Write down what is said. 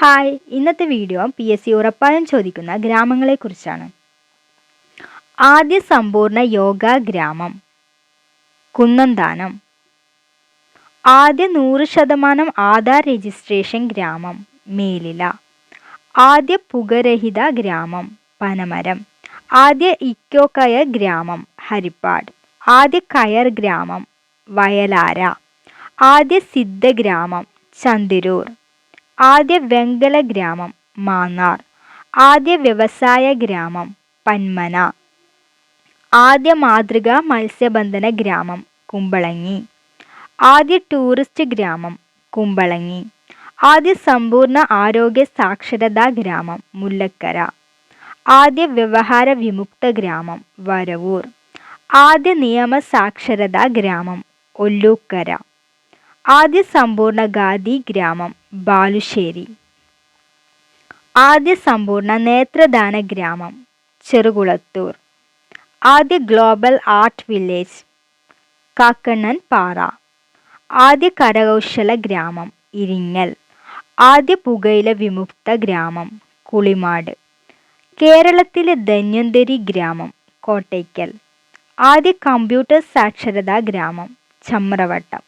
Hi ഇന്നത്തെ video P S C ഉറപ്പായും ചോദിക്കുന്ന ഗ്രാമങ്ങളെക്കുറിച്ചാണ്. ആദ്യ സമ്പൂർണ യോഗ ഗ്രാമം കുന്നന്താനം. ആദ്യ നൂറ് ശതമാനം ആധാർ രജിസ്ട്രേഷൻ ഗ്രാമം മേലില. ആദ്യ പുകരഹിത ഗ്രാമം പനമരം. ആദ്യ ഇക്കോ കയർ ഗ്രാമം ഹരിപ്പാട്. ആദ്യ കയർ ഗ്രാമം വയലാര. ആദ്യ സിദ്ധ ഗ്രാമം ചന്തിരൂർ. ആദ്യ വെങ്കല ഗ്രാമം മാന്നാർ. ആദ്യ വ്യവസായ ഗ്രാമം പന്മന. ആദ്യ മാതൃകാ മത്സ്യബന്ധന ഗ്രാമം കുമ്പളങ്ങി. ആദ്യ ടൂറിസ്റ്റ് ഗ്രാമം കുമ്പളങ്ങി. ആദ്യ സമ്പൂർണ ആരോഗ്യ സാക്ഷരതാ ഗ്രാമം മുല്ലക്കര. ആദ്യ വ്യവഹാര വിമുക്ത ഗ്രാമം വരവൂർ. ആദ്യ നിയമ സാക്ഷരതാ ഗ്രാമം ഒല്ലൂക്കര. ആദ്യ സമ്പൂർണ ഖാദി ഗ്രാമം ബാലുശ്ശേരി. ആദ്യ സമ്പൂർണ നേത്രദാന ഗ്രാമം ചെറുകുളത്തൂർ. ആദ്യ ഗ്ലോബൽ ആർട്ട് വില്ലേജ് കാക്കണ്ണൻ പാറ. ആദ്യ കരകൗശല ഗ്രാമം ഇരിങ്ങൽ. ആദ്യ പുകയില വിമുക്ത ഗ്രാമം കുളിമാട്. കേരളത്തിലെ ധന്വന്തരി ഗ്രാമം കോട്ടയ്ക്കൽ. ആദ്യ കമ്പ്യൂട്ടർ സാക്ഷരതാ ഗ്രാമം ചമ്രവട്ടം.